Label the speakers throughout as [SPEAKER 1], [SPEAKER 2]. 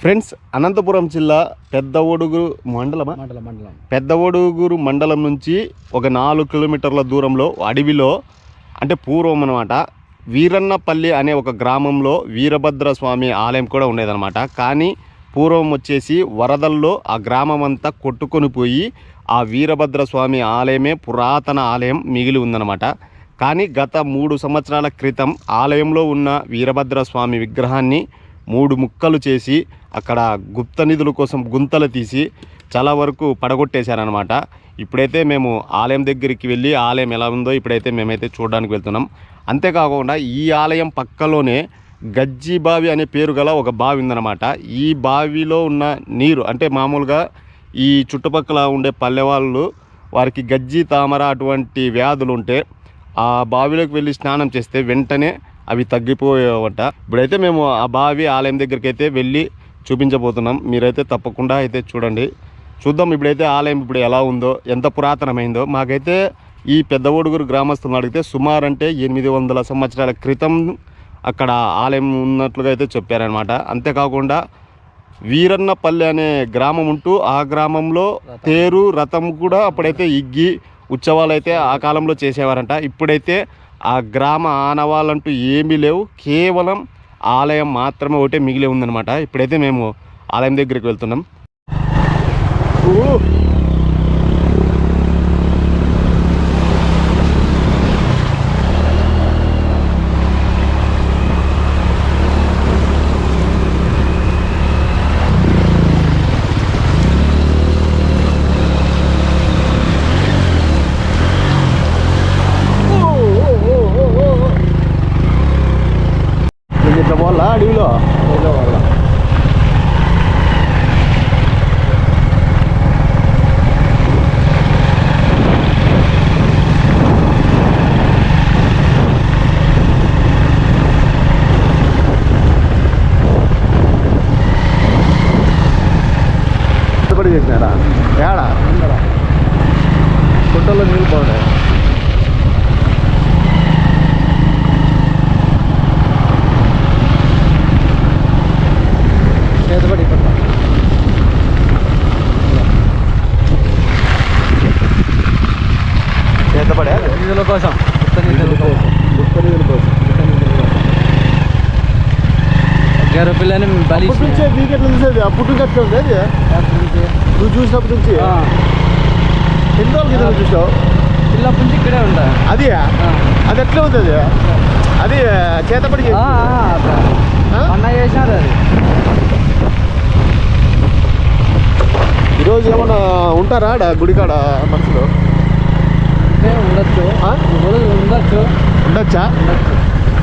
[SPEAKER 1] Friends Anantapuram జిల్లా పెద్ద ఒడుగురు మండలమా?
[SPEAKER 2] మండలం మండలం.
[SPEAKER 1] పెద్ద ఒడుగురు మండలం నుంచి ఒక నాలుగు కిలోమీటర్ల దూరంలో అడవిలో అంటే పూర్వం అనమాట వీరన్నపల్లి అనే ఒక గ్రామంలో వీరభద్ర స్వామి ఆలయం కూడా ఉండేదన్నమాట. కానీ పూర్వం వచ్చేసి వరదల్లో ఆ గ్రామం అంతా కొట్టుకొని పోయి ఆ వీరభద్ర స్వామి ఆలయమే పురాతన ఆలయం మిగిలి ఉందన్నమాట. కానీ గత మూడు సంవత్సరాల క్రితం ఆలయంలో ఉన్న వీరభద్ర స్వామి విగ్రహాన్ని మూడు ముక్కలు చేసి అక్కడ గుప్త నిధుల కోసం గుంతలు తీసి చాలా వరకు పడగొట్టేశారనమాట ఇప్పుడైతే మేము ఆలయం దగ్గరికి వెళ్ళి ఆలయం ఎలా ఉందో ఇప్పుడైతే మేమైతే చూడడానికి వెళ్తున్నాం. అంతేకాకుండా ఈ ఆలయం పక్కలోనే గజ్జి బావి అనే పేరు గల ఒక బావి ఉందన్నమాట. ఈ బావిలో ఉన్న నీరు అంటే మామూలుగా ఈ చుట్టుపక్కల ఉండే పల్లె వాళ్ళు వారికి గజ్జి తామర అటువంటి వ్యాధులు ఉంటే ఆ బావిలోకి వెళ్ళి స్నానం చేస్తే వెంటనే అవి తగ్గిపోయేవట. ఇప్పుడైతే మేము ఆ బావి ఆలయం దగ్గరికి అయితే వెళ్ళి చూపించబోతున్నాం. మీరైతే తప్పకుండా అయితే చూడండి. చూద్దాం ఇప్పుడైతే ఆలయం ఇప్పుడు ఎలా ఉందో ఎంత పురాతనమైందో. మాకైతే ఈ పెద్ద ఒడుగురు గ్రామస్తులను అడిగితే సుమారు అంటే ఎనిమిది వందల సంవత్సరాల క్రితం అక్కడ ఆలయం ఉన్నట్లుగా అయితే చెప్పారనమాట అంతేకాకుండా వీరన్నపల్లి అనే గ్రామం ఉంటూ ఆ గ్రామంలో తేరు రథం కూడా అప్పుడైతే ఇగ్గి ఉత్సవాలు అయితే ఆ కాలంలో చేసేవారంట. ఇప్పుడైతే ఆ గ్రామ ఆనవాళ్ళంటూ ఏమీ లేవు. కేవలం ఆలయం మాత్రమే ఒకటే మిగిలి ఉందన్నమాట. ఇప్పుడైతే మేము ఆలయం దగ్గరికి వెళ్తున్నాం. ఇట్లా పోవాలా అడవిలో? కష్టపడి చేసినారా ఏడా గుట్టలో నీళ్ళు బాగున్నాయి
[SPEAKER 2] చేతబడి
[SPEAKER 1] చేతపడే
[SPEAKER 2] నిధుల కోసం గుప్త నిధుల కోసం
[SPEAKER 1] గుట్ట నీళ్ళ కోసం
[SPEAKER 2] గర్భ పిల్లని బలి
[SPEAKER 1] అప్పటి నుంచే నీకు ఎట్లా నుంచి ఉంది అది నువ్వు చూసినప్పటి నుంచి ఎన్ని రోజులు చూసావు
[SPEAKER 2] పిల్లప్పటి నుంచి ఇక్కడే ఉంటా
[SPEAKER 1] అది అది ఎట్లా ఉంది అది అది చేతపడి?
[SPEAKER 2] అన్న చేసినారు అది
[SPEAKER 1] ఈరోజు ఏమన్నా ఉంటారా ఆడ గుడికాడ మనుషులు
[SPEAKER 2] అంటే ఉండొచ్చు? ఉండొచ్చు ఉండొచ్చు
[SPEAKER 1] ఉండొచ్చా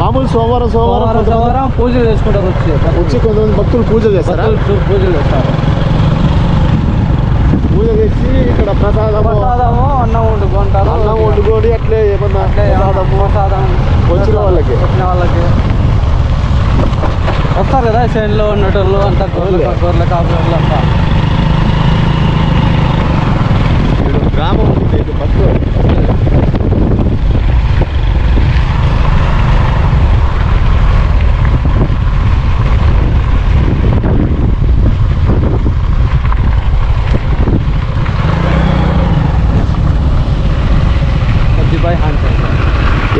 [SPEAKER 1] మామూలు సోమవారం సోమవారం
[SPEAKER 2] సోమవారం పూజలు చేసుకుంటారు వచ్చి
[SPEAKER 1] వచ్చి కొంతమంది భక్తులు పూజ చేస్తారా?
[SPEAKER 2] పూజలు చేస్తారు.
[SPEAKER 1] పూజ చేసి ఇక్కడ ప్రసాదము
[SPEAKER 2] ప్రసాదము అన్నం వండుకుంటారు.
[SPEAKER 1] అన్నం వండుకొని అట్లే ఏమన్నా ప్రసాదము
[SPEAKER 2] ప్రసాదం
[SPEAKER 1] వచ్చిన వాళ్ళకి.
[SPEAKER 2] వచ్చిన వాళ్ళకి. వస్తారు కదా చేనులో ఉన్నటోళ్ళు అంతా గొర్రెలు. గొర్రెల కాపులు అంతా.
[SPEAKER 1] గ్రామం ఉంది భక్తులు.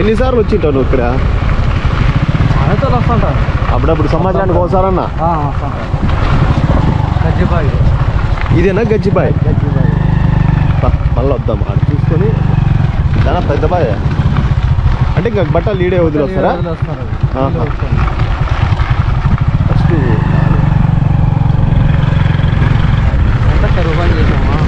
[SPEAKER 1] ఎన్నిసార్లు వచ్చింటావు నువ్వు ఇక్కడ? అప్పుడప్పుడు సంవత్సరానికి ఒకసారన్నా
[SPEAKER 2] గజ్జిబాయి.
[SPEAKER 1] ఇదేనా గజ్జిబాయ్? మళ్ళీ వద్దాం. అది చూసుకొని చాలా పెద్ద బాయ్? అంటే ఇంకా బట్టలు ఈడే వదిలి వస్తారా
[SPEAKER 2] వస్తారు
[SPEAKER 1] ఆహా. ఫస్ట్
[SPEAKER 2] అంతా కరువు పని చేసామా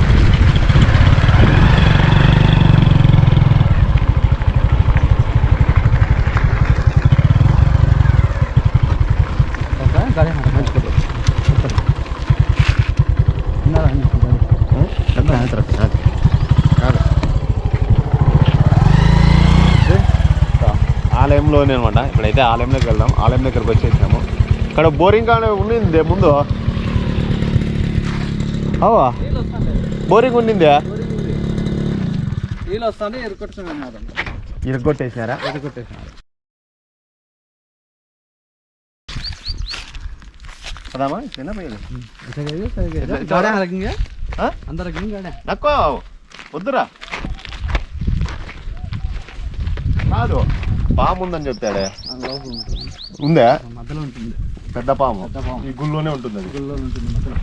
[SPEAKER 2] గాడి మంచి
[SPEAKER 1] ఆలయంలోనే అనమాట ఇప్పుడైతే ఆలయం దగ్గరికి వెళ్దాం. ఆలయం దగ్గరకు వచ్చేసాము ఇక్కడ బోరింగ్ కానీ ఉండింది ముందు. అవా బోరింగ్ ఉండిందే?
[SPEAKER 2] నీళ్ళు వస్తానే ఇరగొట్టేసినారు
[SPEAKER 1] ఇరగొట్టేసినారా
[SPEAKER 2] ఇరగొట్టేసినారు
[SPEAKER 1] పదామా? చిన్న
[SPEAKER 2] పిల్లలు
[SPEAKER 1] నక్కో వద్దురా. కాదు. పాము ఉందని
[SPEAKER 2] ఉంటుంది.
[SPEAKER 1] ఉందా?
[SPEAKER 2] మధ్యలో ఉంటుంది.
[SPEAKER 1] పెద్ద పాము.
[SPEAKER 2] పెద్ద పాము.
[SPEAKER 1] ఈ గుళ్ళోనే ఉంటుంది అది.
[SPEAKER 2] గుళ్ళో ఉంటుంది. మధ్యలో.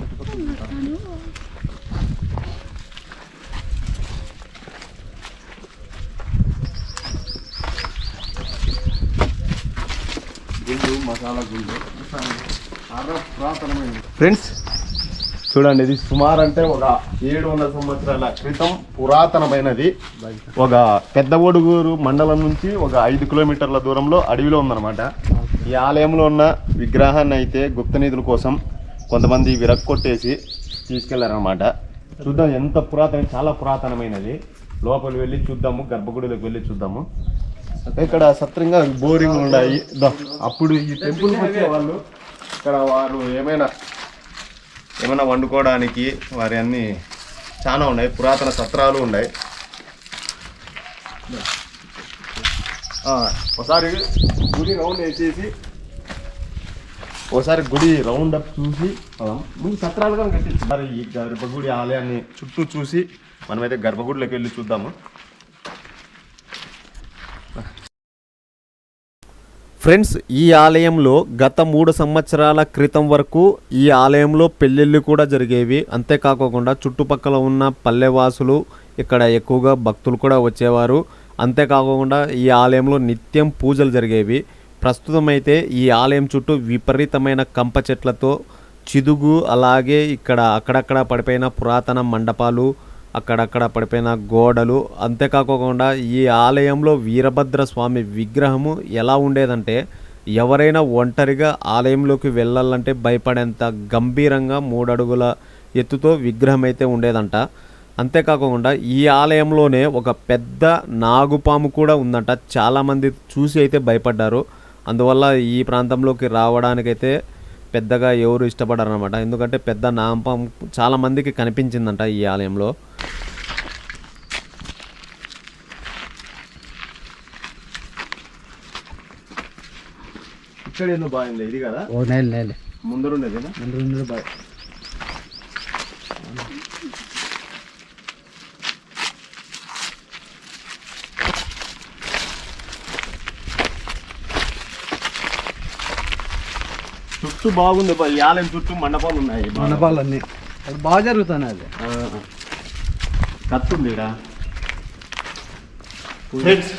[SPEAKER 1] గుళ్ళు మసాలా గుళ్ళు. ఫ్రెండ్స్ చూడండి ఇది సుమారు అంటే ఒక ఏడు వందల సంవత్సరాల క్రితం పురాతనమైనది. ఒక పెద్ద ఒడుగూరు మండలం నుంచి ఒక ఐదు కిలోమీటర్ల దూరంలో అడవిలో ఉందన్నమాట. ఈ ఆలయంలో ఉన్న విగ్రహాన్ని అయితే గుప్త నిధుల కోసం కొంతమంది విరక్కొట్టేసి తీసుకెళ్ళారనమాట చూద్దాం ఎంత పురాతన చాలా పురాతనమైనది. లోపలి వెళ్ళి చూద్దాము గర్భగుడిలోకి వెళ్ళి చూద్దాము. ఇక్కడ సత్రంగా బోరింగ్ ఉన్నాయి అప్పుడు ఈ టెంపుల్కి వచ్చే వాళ్ళు ఇక్కడ వారు ఏమైనా ఏమైనా వండుకోవడానికి వారి అన్నీ చాలా ఉన్నాయి పురాతన సత్రాలు ఉన్నాయి. ఒకసారి గుడి రౌండ్ వేసేసి ఒకసారి గుడి రౌండ్ అప్ చూసి ముందు సత్రాలుగా కట్టించి. మరి ఈ గర్భగుడి ఆలయాన్ని చుట్టూ చూసి మనమైతే గర్భగుడిలోకి వెళ్ళి చూద్దాము. ఫ్రెండ్స్ ఈ ఆలయంలో గత మూడు సంవత్సరాల క్రితం వరకు ఈ ఆలయంలో పెళ్ళిళ్ళు కూడా జరిగేవి. అంతేకాకుండా చుట్టుపక్కల ఉన్న పల్లెవాసులు ఇక్కడ ఎక్కువగా భక్తులు కూడా వచ్చేవారు. అంతేకాకుండా ఈ ఆలయంలో నిత్యం పూజలు జరిగేవి. ప్రస్తుతం అయితే ఈ ఆలయం చుట్టూ విపరీతమైన కంప చెట్లతో చిదుగు అలాగే ఇక్కడ అక్కడక్కడ పడిపోయిన పురాతన మండపాలు అక్కడక్కడ పడిపోయిన గోడలు. అంతేకాకుండా ఈ ఆలయంలో వీరభద్ర స్వామి విగ్రహము ఎలా ఉండేదంటే ఎవరైనా ఒంటరిగా ఆలయంలోకి వెళ్ళాలంటే భయపడేంత గంభీరంగా మూడడుగుల ఎత్తుతో విగ్రహం అయితే ఉండేదంట. అంతేకాకుండా ఈ ఆలయంలోనే ఒక పెద్ద నాగుపాము కూడా ఉందంట. చాలామంది చూసి అయితే భయపడ్డారు. అందువల్ల ఈ ప్రాంతంలోకి రావడానికైతే పెద్దగా ఎవరు ఇష్టపడరు అనమాట ఎందుకంటే పెద్ద నాగపాము చాలామందికి కనిపించిందంట ఈ ఆలయంలో. ఇక్కడ ఎందుకు బాగుంది ఇది కదా?
[SPEAKER 2] ఓ నేల నేల
[SPEAKER 1] ముందరుండేది
[SPEAKER 2] ముందు ముందు బాయ్
[SPEAKER 1] చుట్టూ బాగుంది బా- ఈ ఆలయం చుట్టూ మండపాలు ఉన్నాయి.
[SPEAKER 2] మండపాలు అన్నీ అది బాగా జరుగుతాయి అది.
[SPEAKER 1] ఆ, కత్తి ఉంది ఈడ. Friends,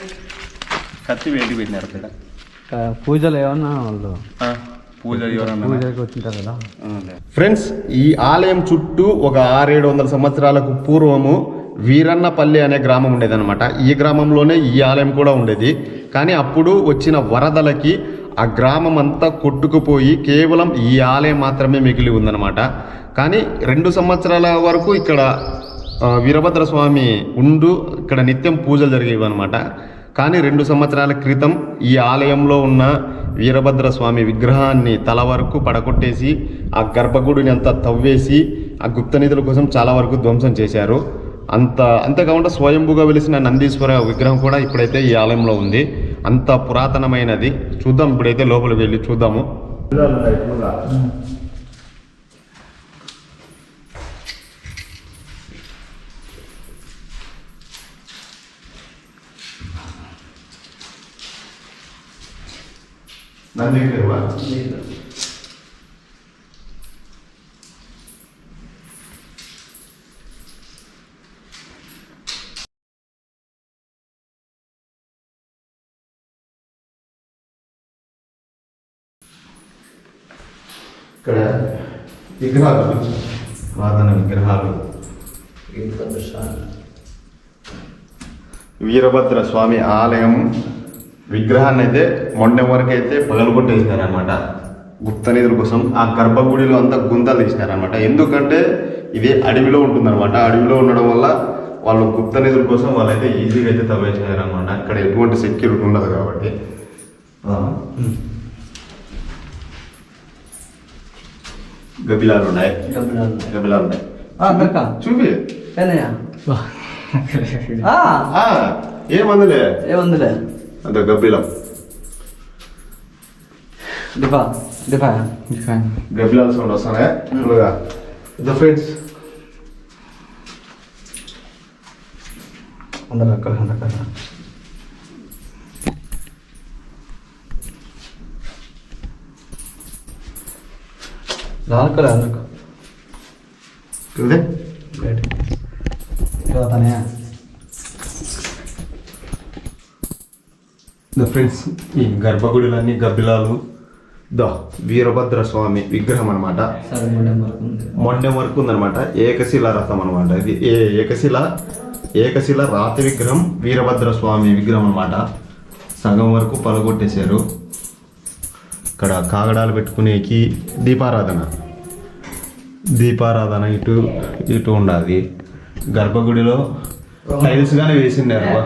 [SPEAKER 1] కత్తి వేడి పెట్టినారు ఇక్కడ.
[SPEAKER 2] పూజలు ఏమన్నా వాళ్ళు
[SPEAKER 1] ఫ్రెండ్స్ ఈ ఆలయం చుట్టూ ఒక ఆరేడు వందల సంవత్సరాలకు పూర్వము వీరన్నపల్లి అనే గ్రామం ఉండేదన్నమాట. ఈ గ్రామంలోనే ఈ ఆలయం కూడా ఉండేది. కానీ అప్పుడు వచ్చిన వరదలకి ఆ గ్రామం అంతా కొట్టుకుపోయి కేవలం ఈ ఆలయం మాత్రమే మిగిలి ఉందన్నమాట. కానీ రెండు సంవత్సరాల వరకు ఇక్కడ వీరభద్ర స్వామి ఉండు ఇక్కడ నిత్యం పూజలు జరిగేవి అనమాట కానీ రెండు సంవత్సరాల క్రితం ఈ ఆలయంలో ఉన్న వీరభద్ర స్వామి విగ్రహాన్ని తల వరకు పడగొట్టేసి ఆ గర్భగుడిని అంతా తవ్వేసి ఆ గుప్త నిధుల కోసం చాలా వరకు ధ్వంసం చేశారు. అంత అంతేకాకుండా స్వయంభుగా వెలిసిన నందీశ్వర విగ్రహం కూడా ఇప్పుడైతే ఈ ఆలయంలో ఉంది. అంత పురాతనమైనది. చూద్దాం ఇప్పుడైతే లోపలికి వెళ్ళి చూద్దాము. నంది విగ్రహమా? ఇక్కడ విగ్రహాలు పురాతన విగ్రహాలు వీరభద్ర స్వామి ఆలయం విగ్రహాన్ని అయితే మొన్న వరకు అయితే పగలగొట్టేసినారనమాట గుప్త నిధుల కోసం ఆ గర్భగుడిలో అంతా గుంతలు తీసినారనమాట ఎందుకంటే ఇది అడవిలో ఉంటుందన్నమాట. అడవిలో ఉండడం వల్ల వాళ్ళు గుప్త నిధుల కోసం వాళ్ళైతే ఈజీగా అయితే తవ్వేసినారనమాట ఇక్కడ ఎటువంటి సెక్యూరిటీ ఉండదు కాబట్టి. ఆ. గబిలాలు ఉన్నాయి. గబిలాలు ఉన్నాయి. చూపి.
[SPEAKER 2] ఏనయ్యా ఆ,
[SPEAKER 1] ఆ, ఏమందులే
[SPEAKER 2] ఏముందిలే
[SPEAKER 1] అంత గబ్బిలం
[SPEAKER 2] దిపా దిఫాయా దిఫాయా
[SPEAKER 1] గబ్బిలాల సౌండ్ వస్తానే ఫుల్గా ఇదో ఫ్రెండ్స్
[SPEAKER 2] అందరు అక్కడ అక్కడ రాకలే అందరు
[SPEAKER 1] ఇదే
[SPEAKER 2] ఇవ్వతానే
[SPEAKER 1] ద ఫ్రెండ్స్ ఈ గర్భగుడిలన్నీ గబ్బిలాలు ద వీరభద్ర స్వామి విగ్రహం అనమాట
[SPEAKER 2] మూడే వరకు ఉంది.
[SPEAKER 1] మొండెం వరకు ఉందన్నమాట. ఏకశిల రథం అనమాట ఇది. ఏ ఏకశిల ఏకశిల రాతి విగ్రహం వీరభద్ర స్వామి విగ్రహం అనమాట సగం వరకు పలగొట్టేశారు. ఇక్కడ కాగడాలు పెట్టుకునేకి దీపారాధన. దీపారాధన ఇటు ఇటు ఉండాలి. గర్భగుడిలో టైల్స్ గానే వేసిండారు.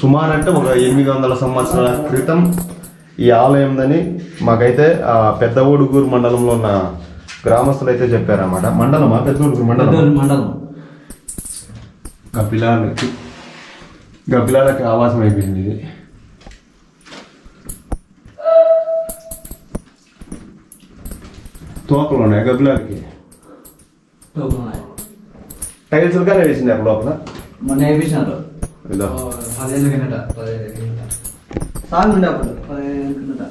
[SPEAKER 1] సుమారు అంటే ఒక ఎనిమిది వందల సంవత్సరాల క్రితం ఈ ఆలయందని మాకైతే ఆ పెద్ద ఊడుగూరు మండలంలో ఉన్న గ్రామస్తులు అయితే చెప్పారన్నమాట. మండలమా? పెద్ద ఊడుగూరు మండలం
[SPEAKER 2] మండలం.
[SPEAKER 1] గబ్బిలాలకి గబ్బిలాలకి ఆవాసం అయిపోయింది ఇది. తోకలు ఉన్నాయి గబ్బిలాలకి? టైల్స్ కానీ వేసిండారు లోపల?
[SPEAKER 2] మొన్న వేయించినారు
[SPEAKER 1] ఇదో
[SPEAKER 2] పదిహేను కిందట పదిహేను కిందట. సాగు ఉండే అప్పుడు పదిహేను కిందట.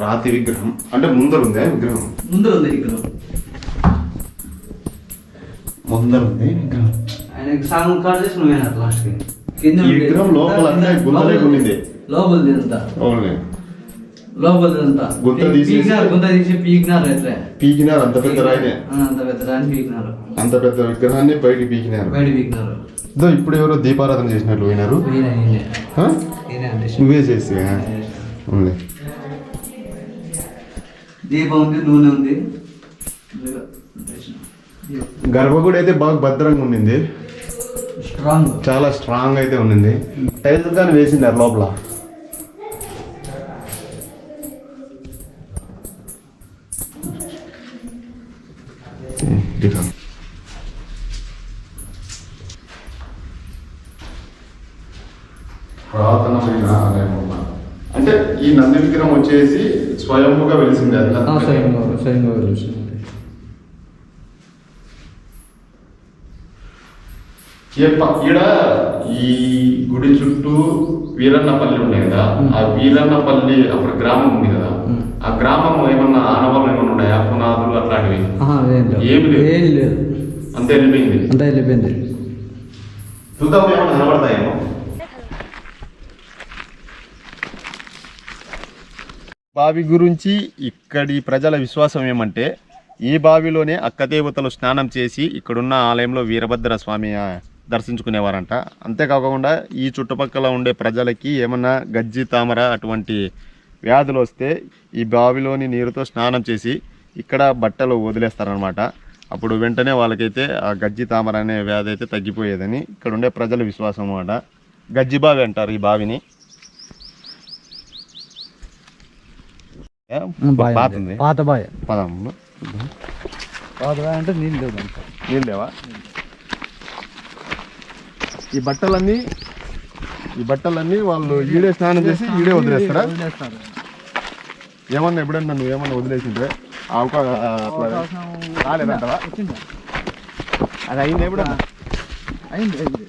[SPEAKER 1] రాతి విగ్రహం అంటే ముందర ఉందే విగ్రహం?
[SPEAKER 2] ముందు ఉంది ఇక్కడ
[SPEAKER 1] ముందర ఉంది విగ్రహం.
[SPEAKER 2] ఆయన సాగు కార్డు చేసి నువ్వు లాస్ట్కి? కింద
[SPEAKER 1] విగ్రహం లోపల అంతా గుంతలే ఉండింది.
[SPEAKER 2] లోపలిది అంతా.
[SPEAKER 1] అవును
[SPEAKER 2] లోపలిది అంతా
[SPEAKER 1] గుంత
[SPEAKER 2] పీకినారు గుంత తీసి పీకినారు ఎట్లే?
[SPEAKER 1] పీకినారు అంత పెద్ద రాయినే.
[SPEAKER 2] అంత పెద్ద రాని పీకినారు.
[SPEAKER 1] అంత పెద్ద విగ్రహాన్ని బయటికి పీకినారు.
[SPEAKER 2] బయట పీకినారు.
[SPEAKER 1] ఇదో ఇప్పుడు ఎవరో దీపారాధన చేసినట్లు పోయినారు. నువ్వే చేసి ఉంది
[SPEAKER 2] దీపం ఉంది నూనె ఉంది.
[SPEAKER 1] గర్భగుడి అయితే బాగా భద్రంగా ఉండింది.
[SPEAKER 2] స్ట్రాంగ్
[SPEAKER 1] చాలా స్ట్రాంగ్ అయితే ఉండింది. టైల్స్ కానీ వేసిండారు లోపల. పురాతనమైన ఆలయం అన్నమాట. అంటే ఈ నంది విగ్రహం వచ్చేసి స్వయంగా వెలిసింది అది
[SPEAKER 2] స్వయంగా స్వయంగా
[SPEAKER 1] ప- ఈడ ఈ గుడి చుట్టూ వీరన్నపల్లి ఉన్నాయి కదా. ఆ వీరన్నపల్లి అప్పుడు గ్రామం ఉంది కదా. ఆ గ్రామం ఏమన్నా ఆనవాళ్ళు ఏమన్నా ఉన్నాయా? పునాదులు అట్లాంటివి? ఏమి లేదు. అంతే వెళ్ళిపోయింది.
[SPEAKER 2] అంతా వెళ్ళిపోయింది.
[SPEAKER 1] చూద్దాం ఏమన్నా కనబడతాయేమో. బావి గురించి ఇక్కడి ప్రజల విశ్వాసం ఏమంటే ఈ బావిలోనే అక్కదేవతలు స్నానం చేసి ఇక్కడున్న ఆలయంలో వీరభద్ర స్వామి దర్శించుకునేవారంట. అంతేకాకుండా ఈ చుట్టుపక్కల ఉండే ప్రజలకి ఏమన్నా గజ్జి తామర అటువంటి వ్యాధులు వస్తే ఈ బావిలోని నీరుతో స్నానం చేసి ఇక్కడ బట్టలు వదిలేస్తారనమాట అప్పుడు వెంటనే వాళ్ళకైతే ఆ గజ్జి తామర అనే వ్యాధి అయితే తగ్గిపోయేదని ఇక్కడ ఉండే ప్రజల విశ్వాసం అన్నమాట. గజ్జి బావి అంటారు ఈ బావిని. పాత
[SPEAKER 2] పాత అంటే నీళ్ళు
[SPEAKER 1] నీళ్ళు లేవా? ఈ బట్టలన్నీ ఈ బట్టలన్నీ వాళ్ళు ఈడే స్నానం చేసి ఈడే వదిలేస్తారా?
[SPEAKER 2] వదిలేస్తారు
[SPEAKER 1] ఏమన్నా ఎప్పుడన్నా నువ్వు ఏమన్నా వదిలేసింటే రాలేదంటవా?
[SPEAKER 2] వచ్చిందా?
[SPEAKER 1] అది అయింది ఎప్పుడన్నా?
[SPEAKER 2] అయింది అయింది.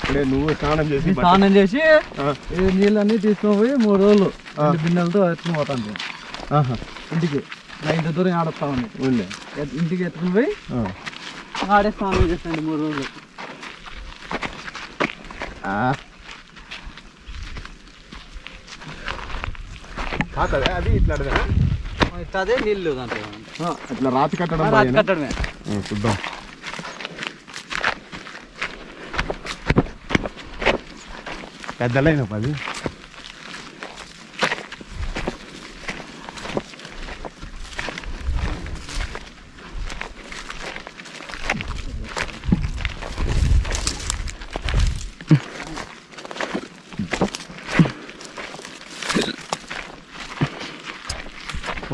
[SPEAKER 1] ఇప్పుడే నువ్వు స్నానం చేసి
[SPEAKER 2] స్నానం చేసి నీళ్ళన్నీ తీసుకొని పోయి మూడు రోజులు బిన్నెలతో ఎత్తుకుని పోతాను ఇంటికి. ఇంత దూరం ఆడొస్తా ఉంది. ఇంటికి ఎత్తుకుని పోయి. ఆడే స్నానం చేస్తాండి మూడు రోజులు.
[SPEAKER 1] కాకదే అది ఇట్లా?
[SPEAKER 2] ఇట్లా అదే నీళ్ళు దాంట్లో.
[SPEAKER 1] ఇట్లా రాతి కట్టడం
[SPEAKER 2] రాతి? కట్టడమే.
[SPEAKER 1] చూద్దాం. పెద్దలైన పది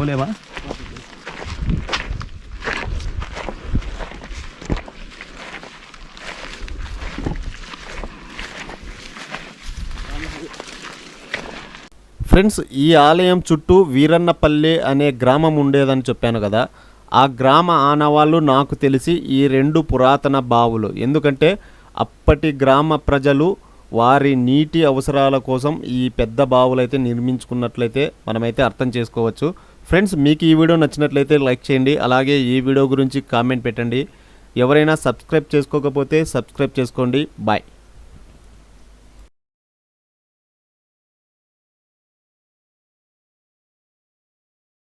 [SPEAKER 1] పోలేవా? ఫ్రెండ్స్ ఈ ఆలయం చుట్టూ వీరన్నపల్లి అనే గ్రామం ఉండేదని చెప్పాను కదా. ఆ గ్రామ ఆనవాళ్ళు నాకు తెలిసి ఈ రెండు పురాతన బావులు. ఎందుకంటే అప్పటి గ్రామ ప్రజలు వారి నీటి అవసరాల కోసం ఈ పెద్ద బావులైతే నిర్మించుకున్నట్లయితే మనమైతే అర్థం చేసుకోవచ్చు. ఫ్రెండ్స్ మీకు ఈ వీడియో నచ్చినట్లయితే లైక్ చేయండి అలాగే ఈ వీడియో గురించి కామెంట్ పెట్టండి. ఎవరైనా సబ్స్క్రైబ్ చేసుకోకపోతే సబ్స్క్రైబ్ చేసుకోండి. బాయ్.